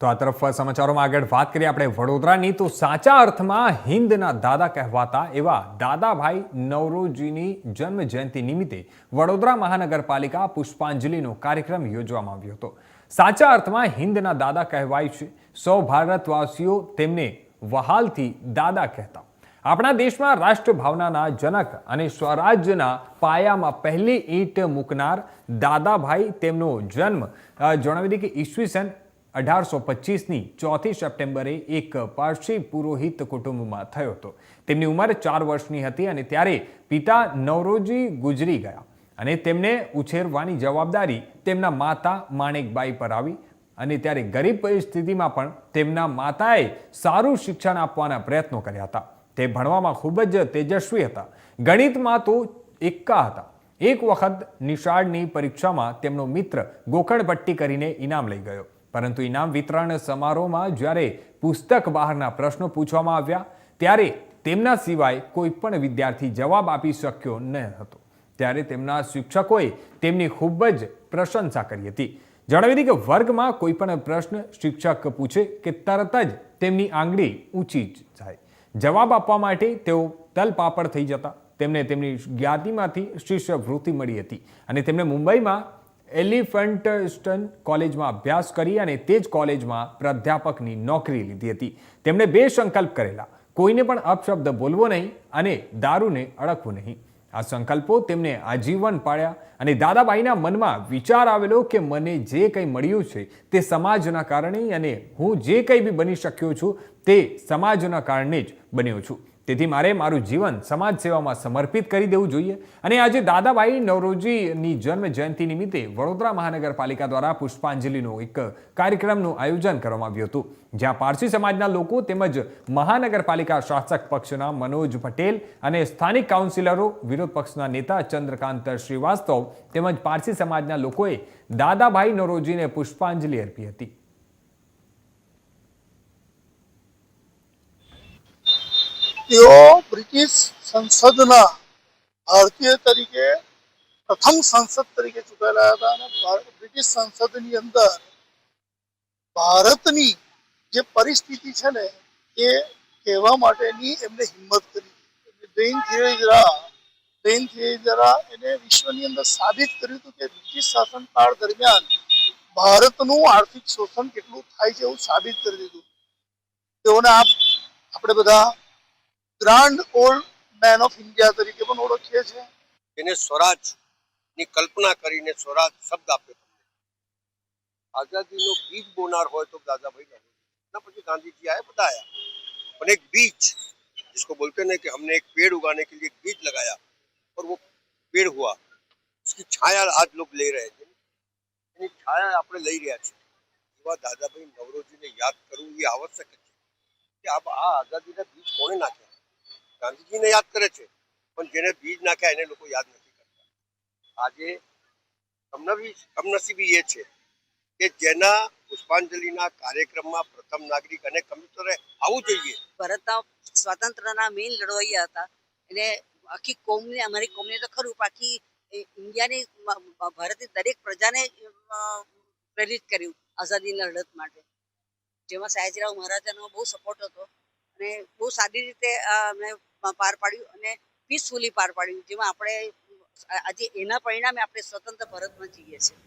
તો આ તરફ સમાચારોમાં આગળ વાત કરીએ આપણે વડોદરાની. તો સાચા અર્થમાં હિન્દના દાદા કહેવાતા એવા દાદાભાઈ નવરોજીની જન્મ જયંતિ નિમિત્તે વડોદરા મહાનગરપાલિકા પુષ્પાંજલિનો કાર્યક્રમ યોજવામાં આવ્યો હતો. સાચા અર્થમાં હિન્દના દાદા કહેવાય છે. સૌ ભારતવાસીઓ તેમને વહાલથી દાદા કહેતા. આપણા દેશમાં રાષ્ટ્રભાવનાના જનક અને સ્વરાજ્યના પાયામાં પહેલી ઈંટ મૂકનાર દાદાભાઈ તેમનો જન્મ જણાવી દઈએ કે ઈસવીસન અઢારસો પચીસની ચોથી સપ્ટેમ્બરે એક પારસી પુરોહિત કુટુંબમાં થયો હતો. તેમની ઉંમર ચાર વર્ષની હતી અને ત્યારે પિતા નવરોજી ગુજરી ગયા અને તેમને ઉછેરવાની જવાબદારી તેમના માતા માણેકબાઈ પર આવી અને ત્યારે ગરીબ પરિસ્થિતિમાં પણ તેમના માતાએ સારું શિક્ષણ આપવાના પ્રયત્નો કર્યા હતા. તે ભણવામાં ખૂબ જ તેજસ્વી હતા. ગણિતમાં તો એક્કા હતા. એક વખત નિશાળની પરીક્ષામાં તેમનો મિત્ર ગોખણપટ્ટી કરીને ઇનામ લઈ ગયો. પરંતુ ઇનામ વિતરણ સમારોહમાં જ્યારે પુસ્તક બહારના પ્રશ્નો પૂછવામાં આવ્યા, ત્યારે તેમના સિવાય કોઈ પણ વિદ્યાર્થી જવાબ આપી શક્યો ન હતો. ત્યારે તેમના શિક્ષકોએ તેમની ખૂબ જ પ્રશંસા કરી હતી. જણાવી હતી કે વર્ગમાં કોઈ પણ પ્રશ્ન શિક્ષક પૂછે કે તરત જ તેમની આંગળી ઊંચી જાય. જવાબ આપવા માટે તેઓ તલપાપડ થઈ જતા. તેમને તેમની જ્ઞાતિમાંથી શિષ્યવૃત્તિ મળી હતી અને તેમણે મુંબઈમાં એલિફન્ટસ્ટન કોલેજમાં અભ્યાસ કરી અને તે જ કોલેજમાં પ્રાધ્યાપકની નોકરી લીધી હતી. તેમણે બે સંકલ્પ કરેલા. કોઈને પણ અપશબ્દ બોલવો નહીં અને દારૂને અડકવું નહીં. આ સંકલ્પો તેમને આજીવન પાળ્યા અને દાદાબાઈના મનમાં વિચાર આવેલો કે મને જે કંઈ મળ્યું છે તે સમાજના કારણે અને હું જે કંઈ બી બની શક્યો છું તે સમાજના કારણે જ બન્યો છું. તેથી મારે મારું જીવન સમાજ સેવામાં સમર્પિત કરી દેવું જોઈએ. અને આજે દાદાભાઈ નવરોજીની જન્મ જયંતિ નિમિત્તે વડોદરા મહાનગરપાલિકા દ્વારા પુષ્પાંજલિનો એક કાર્યક્રમનું આયોજન કરવામાં આવ્યું હતું. જ્યાં પારસી સમાજના લોકો તેમજ મહાનગરપાલિકા શાસક પક્ષના મનોજ પટેલ અને સ્થાનિક કાઉન્સિલરો, વિરોધ પક્ષના નેતા ચંદ્રકાંત શ્રીવાસ્તવ તેમજ પારસી સમાજના લોકોએ દાદાભાઈ નવરોજીને પુષ્પાંજલિ અર્પી હતી. તેઓ બ્રિટિશ સંસદના ભારતીય તરીકે, પ્રથમ સંસદ તરીકે ચૂંટાયેલા હતા અને બ્રિટિશ સંસદની અંદર ભારતની જે પરિસ્થિતિ છે ને, એ કહેવા માટેની એમને હિંમત કરી. ડ્રેઇન થિયેરા ડ્રેઇન થિયેરા એને વિશ્વની અંદર સાબિત કર્યું હતું કે બ્રિટિશ શાસનકાળ દરમિયાન ભારતનું આર્થિક શોષણ કેટલું થાય છે એવું સાબિત કરી દીધું. તેઓને આપ, આપણે બધા grand old man of India તરીકે પણ ઓળખીએ છીએ. એને સ્વરાજની કલ્પના કરીને સ્વરાજ શબ્દ આપ્યો તમને. આઝાદીનો બીજ બોનાર હોય તો દાદાભાઈ ના પછી ગાંધીજી આયા બધા આયા પણ એક બીજ जिसको बोलते કે कि એક પેડ ઉગાને કે के બીજ લગાયા बीज लगाया और वो पेड़ हुआ उसकी छाया आज लोग ले એની છાયા આપણે લઈ રહ્યા છીએ. એવા દાદાભાઈ નવરોજીને યાદ કરવું એ આવશ્યક છે કે આ આઝાદીના બીજ કોણે નાખ્યા? ગાંધીજીને યાદ કરે છે, પણ જેને બીજ નાખ્યા એને લોકો યાદ નથી કરતા. આજે કમનવી કમનસીબી એ છે કે જેના પુષ્પાંજલિના કાર્યક્રમમાં પ્રથમ નાગરિક અને કમ્પ્યુટરે આવવું જોઈએ. ભારતના સ્વાતંત્ર્યના મેઇન લડવૈયા હતા. એને આખી કોમને અમારી કોમને તો ખરું બાકી ઇન્ડિયાની મ- મ- ભારતની દરેક પ્રજાને પ્રેરિત કર્યું આઝાદીના લડત માટે. જેમાં સયાજીરાવ મહારાજાનો બહુ સપોર્ટ હતો અને બહુ સારી રીતે અમે પાર પાડ્યું અને પીસફુલી પાર પાડ્યું, જેમાં આપણે આજે એના પરિણામે આપણે સ્વતંત્ર ભારતમાં જીવીએ છીએ.